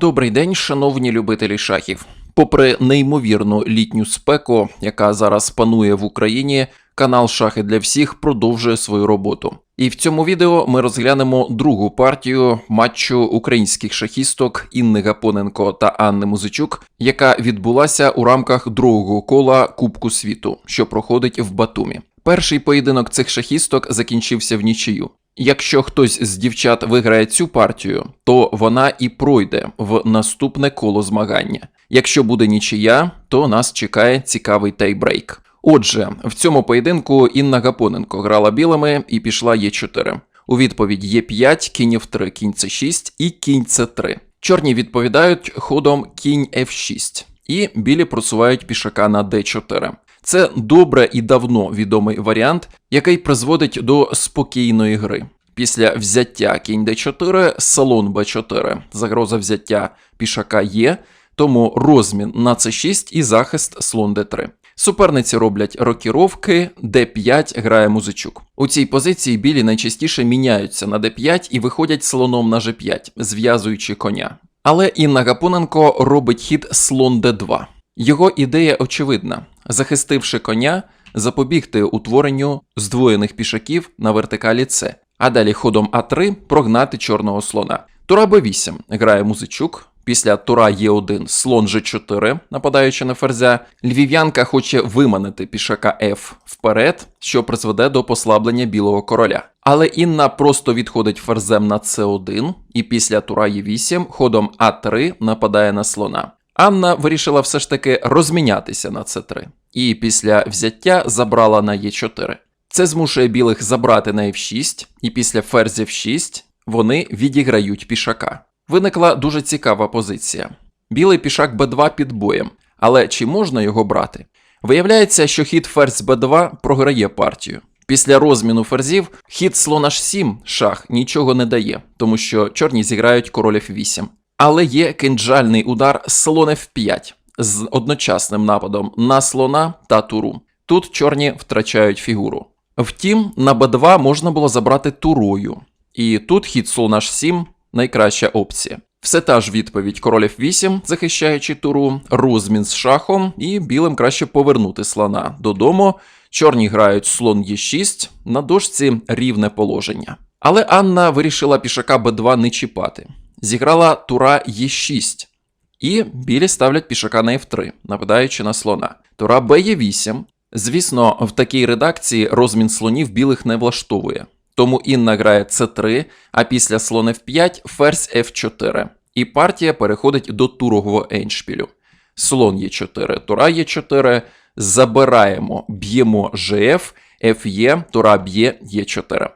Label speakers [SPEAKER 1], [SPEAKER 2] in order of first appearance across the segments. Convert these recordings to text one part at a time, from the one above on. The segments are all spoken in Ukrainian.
[SPEAKER 1] Добрий день, шановні любителі шахів. Попри неймовірну літню спеку, яка зараз панує в Україні, канал Шахи для всіх продовжує свою роботу. І в цьому відео ми розглянемо другу партію матчу українських шахісток Інни Гапоненко та Анни Музичук, яка відбулася у рамках другого кола Кубку світу, що проходить в Батумі. Перший поєдинок цих шахісток закінчився в нічию. Якщо хтось з дівчат виграє цю партію, то вона і пройде в наступне коло змагання. Якщо буде нічия, то нас чекає цікавий тайбрейк. Отже, в цьому поєдинку Інна Гапоненко грала білими і пішла Е4. У відповідь Е5, кінь F3, кінь С6 і кінь С3. Чорні відповідають ходом кінь F6, і білі просувають пішака на D4. Це добре і давно відомий варіант, який призводить до спокійної гри. Після взяття кінь d4, салон b4, загроза взяття пішака є, тому розмін на c6 і захист слон d3. Суперниці роблять рокіровки, d5 грає музичук. У цій позиції білі найчастіше міняються на d5 і виходять слоном на g5, зв'язуючи коня. Але Інна Гапоненко робить хід слон d2. Його ідея очевидна: захистивши коня, запобігти утворенню здвоєних пішаків на вертикалі С, а далі ходом А3 прогнати чорного слона. Тура Б8 грає музичук. Після тура Е1 слон G4, нападаючи на ферзя, львів'янка хоче виманити пішака F вперед, що призведе до послаблення білого короля. Але Інна просто відходить ферзем на С1 і після тура Е8 ходом А3 нападає на слона. Анна вирішила все ж таки розмінятися на С3 і після взяття забрала на Е4. Це змушує білих забрати на F6, і після ферзь F6 вони відіграють пішака. Виникла дуже цікава позиція. Білий пішак Б2 під боєм, але чи можна його брати? Виявляється, що хід ферзь Б2 програє партію. Після розміну ферзів хід слон H7 шах нічого не дає, тому що чорні зіграють король F8. Але є кинджальний удар слон F5 з одночасним нападом на слона та туру. Тут чорні втрачають фігуру. Втім, на Б2 можна було забрати турою, і тут хід слон H7 найкраща опція. Все та ж відповідь король F8, захищаючи туру, розмін з шахом, і білим краще повернути слона додому. Чорні грають слон Е6, на дошці рівне положення. Але Анна вирішила пішака Б2 не чіпати. Зіграла тура Е6. І білі ставлять пішака на F3, нападаючи на слона. Тура Б8. Звісно, в такій редакції розмін слонів білих не влаштовує. Тому Інна грає С3, а після слон F5 ферзь F4. І партія переходить до турового еншпілю. Слон Е4, тура Е4, забираємо, б'ємо ЖФ, Ф'є, тура б'є Е4.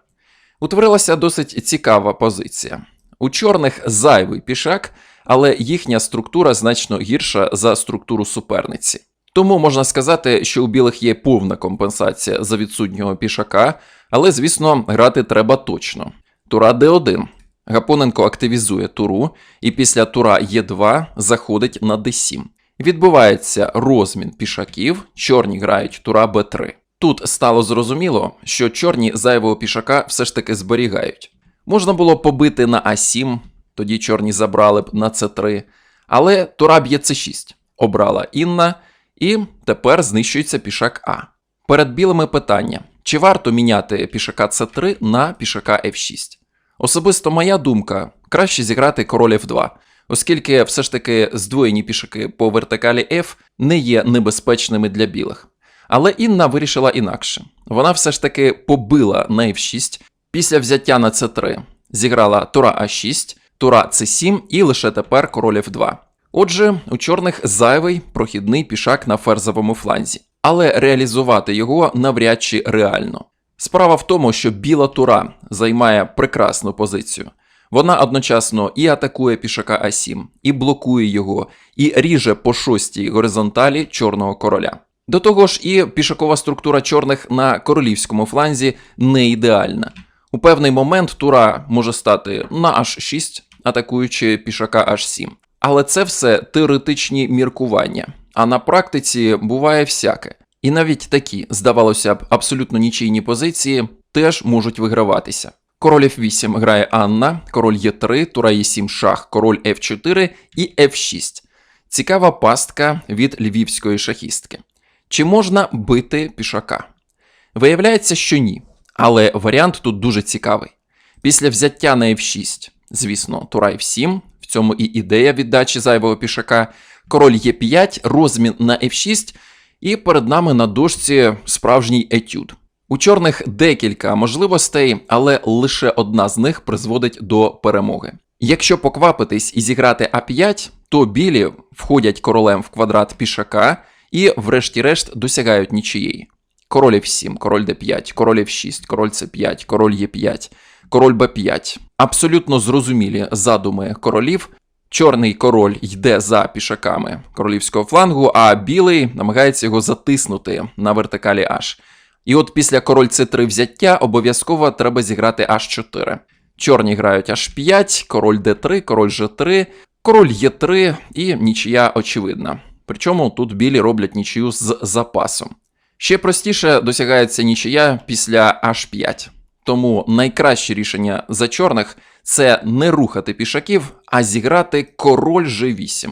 [SPEAKER 1] Утворилася досить цікава позиція. У чорних зайвий пішак, але їхня структура значно гірша за структуру суперниці. Тому можна сказати, що у білих є повна компенсація за відсутнього пішака, але, звісно, грати треба точно. Тура Д1. Гапоненко активізує туру, і після тура Е2 заходить на Д7. Відбувається розмін пішаків, чорні грають тура Б3. Тут стало зрозуміло, що чорні зайвого пішака все ж таки зберігають. Можна було побити на А7, тоді чорні забрали б на С3, але тура б'є С6 обрала Інна, і тепер знищується пішак А. Перед білими питання: чи варто міняти пішака С3 на пішака F6? Особисто моя думка, краще зіграти король F2, оскільки все ж таки здвоєні пішаки по вертикалі F не є небезпечними для білих. Але Інна вирішила інакше. Вона все ж таки побила на F6 після взяття на С3, зіграла тура А6, тура С7 і лише тепер король F2. Отже, у чорних зайвий прохідний пішак на ферзовому фланзі, але реалізувати його навряд чи реально. Справа в тому, що біла тура займає прекрасну позицію. Вона одночасно і атакує пішака А7, і блокує його, і ріже по шостій горизонталі чорного короля. До того ж, і пішакова структура чорних на королівському фланзі не ідеальна. У певний момент тура може стати на H6, атакуючи пішака H7. Але це все теоретичні міркування. А на практиці буває всяке. І навіть такі, здавалося б, абсолютно нічийні позиції теж можуть виграватися. Король F8 грає Анна, король Е3, тура Е7 шах, король F4 і F6. Цікава пастка від львівської шахістки. Чи можна бити пішака? Виявляється, що ні. Але варіант тут дуже цікавий. Після взяття на F6, звісно, тура F7, в цьому і ідея віддачі зайвого пішака, король Е5, розмін на F6, і перед нами на дошці справжній етюд. У чорних декілька можливостей, але лише одна з них призводить до перемоги. Якщо поквапитись і зіграти А5, то білі входять королем в квадрат пішака і, врешті-решт, досягають нічиєї. Король F7, король D5, король F6, король C5, король Е5, король Б5. Абсолютно зрозумілі задуми королів. Чорний король йде за пішаками королівського флангу, а білий намагається його затиснути на вертикалі H. І от після король С3 взяття обов'язково треба зіграти H4. Чорні грають H5, король D3, король G3, король Е3 і нічия очевидна. Причому тут білі роблять нічию з запасом. Ще простіше досягається нічия після H5. Тому найкраще рішення за чорних це не рухати пішаків, а зіграти король G8.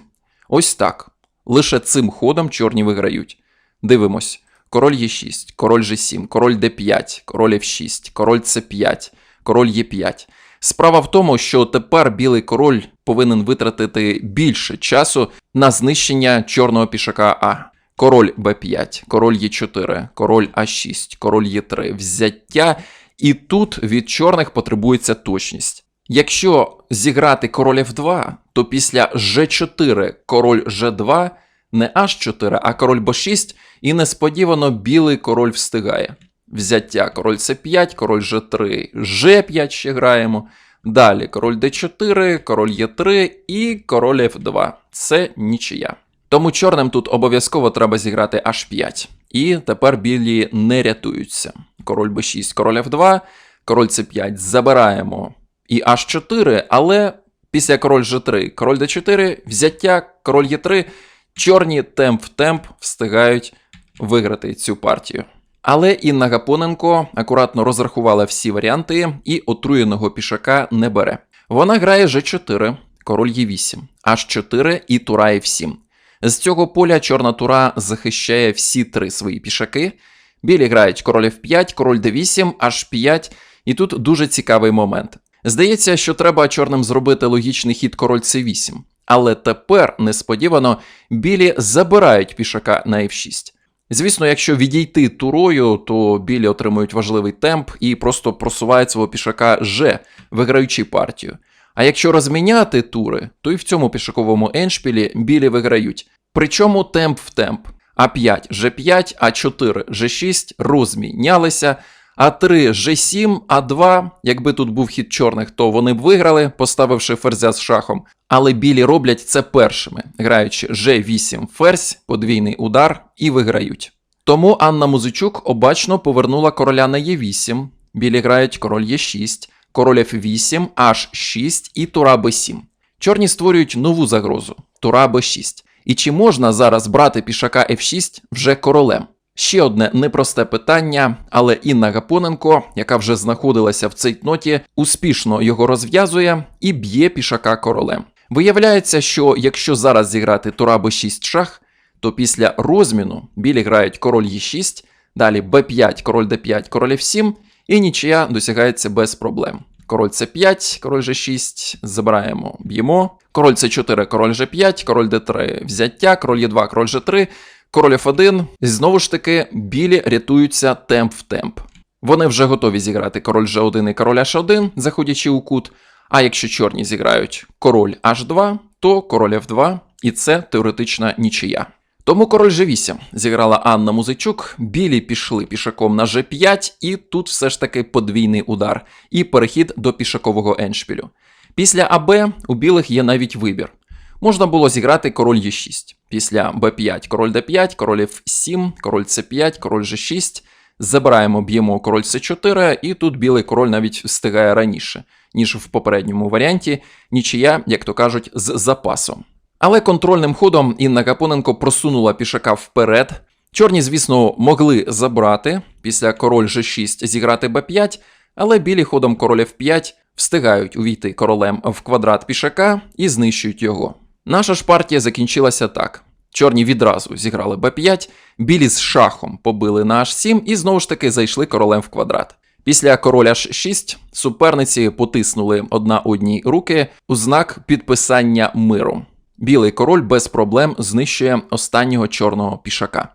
[SPEAKER 1] Ось так. Лише цим ходом чорні виграють. Дивимось: король Е6, король G7, король D5, король F6, король C5, король Е5. Справа в тому, що тепер білий король повинен витратити більше часу на знищення чорного пішака А. Король Б5, король Е4, король А6, король Е3, взяття. І тут від чорних потребується точність. Якщо зіграти король F2, то після G4 король G2 не H4, а король B6, і несподівано білий король встигає. Взяття король C5, король G3, G5 ще граємо. Далі король D4, король Е3 і король F2. Це нічия. Тому чорним тут обов'язково треба зіграти H5. І тепер білі не рятуються. Король b6, король f2, король c5 забираємо і h4, але після король g3, король d4, взяття, король e3, чорні темп в темп встигають виграти цю партію. Але Інна Гапоненко акуратно розрахувала всі варіанти і отруєного пішака не бере. Вона грає g4, король e8, h4 і тура f7. З цього поля чорна тура захищає всі три свої пішаки. Білі грають король F5, король D8, H5, і тут дуже цікавий момент. Здається, що треба чорним зробити логічний хід король C8. Але тепер, несподівано, білі забирають пішака на F6. Звісно, якщо відійти турою, то білі отримують важливий темп і просто просувають свого пішака G, виграючи партію. А якщо розміняти тури, то і в цьому пішаковому еншпілі білі виграють. Причому темп в темп. А5, G5, А4, G6 розмінялися. А3, G7, А2, якби тут був хід чорних, то вони б виграли, поставивши ферзя з шахом. Але білі роблять це першими, граючи G8 ферзь, подвійний удар і виграють. Тому Анна Музичук обачно повернула короля на Е8. Білі грають король Е6, король F8, H6 і тура Б7. Чорні створюють нову загрозу тура Б6. І чи можна зараз брати пішака F6 вже королем? Ще одне непросте питання, але Інна Гапоненко, яка вже знаходилася в цейтноті, успішно його розв'язує і б'є пішака королем. Виявляється, що якщо зараз зіграти тура Б6 шах, то після розміну білі грають король Е6, далі Б5, король Д5, король F7, і нічия досягається без проблем. Король С5, король G6, забираємо, б'ємо. Король С4, король G5, король D3, взяття, король Е2, король G3, король F1. І знову ж таки, білі рятуються темп в темп. Вони вже готові зіграти король G1 і король H1, заходячи у кут. А якщо чорні зіграють король H2, то король F2, і це теоретична нічия. Тому король G8 зіграла Анна Музичук, білі пішли пішаком на G5, і тут все ж таки подвійний удар і перехід до пішакового еншпілю. Після АБ у білих є навіть вибір. Можна було зіграти король Е6. Після Б5 король Д5, король F7, король С5, король G6. Забираємо, б'ємо король С4, і тут білий король навіть встигає раніше, ніж в попередньому варіанті, нічия, як то кажуть, з запасом. Але контрольним ходом Інна Капоненко просунула пішака вперед. Чорні, звісно, могли забрати після король G6 зіграти Б5, Але білі ходом король f5 встигають увійти королем в квадрат пішака і знищують його. Наша ж партія закінчилася так. Чорні відразу зіграли b5, білі з шахом побили на h7 і знову ж таки зайшли королем в квадрат. Після короля h6 суперниці потиснули одна одній руки у знак підписання миру. Білий король без проблем знищує останнього чорного пішака.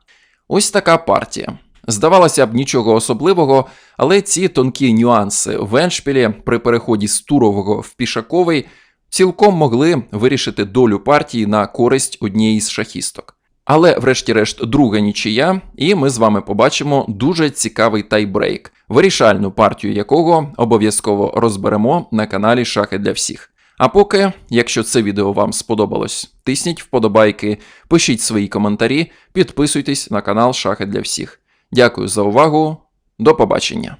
[SPEAKER 1] Ось така партія. Здавалося б, нічого особливого, але ці тонкі нюанси в еншпілі при переході з турового в пішаковий цілком могли вирішити долю партії на користь однієї з шахісток. Але, врешті-решт, друга нічия, і ми з вами побачимо дуже цікавий тайбрейк, вирішальну партію якого обов'язково розберемо на каналі Шахи для всіх. А поки, якщо це відео вам сподобалось, тисніть вподобайки, пишіть свої коментарі, підписуйтесь на канал Шахи для всіх. Дякую за увагу, до побачення!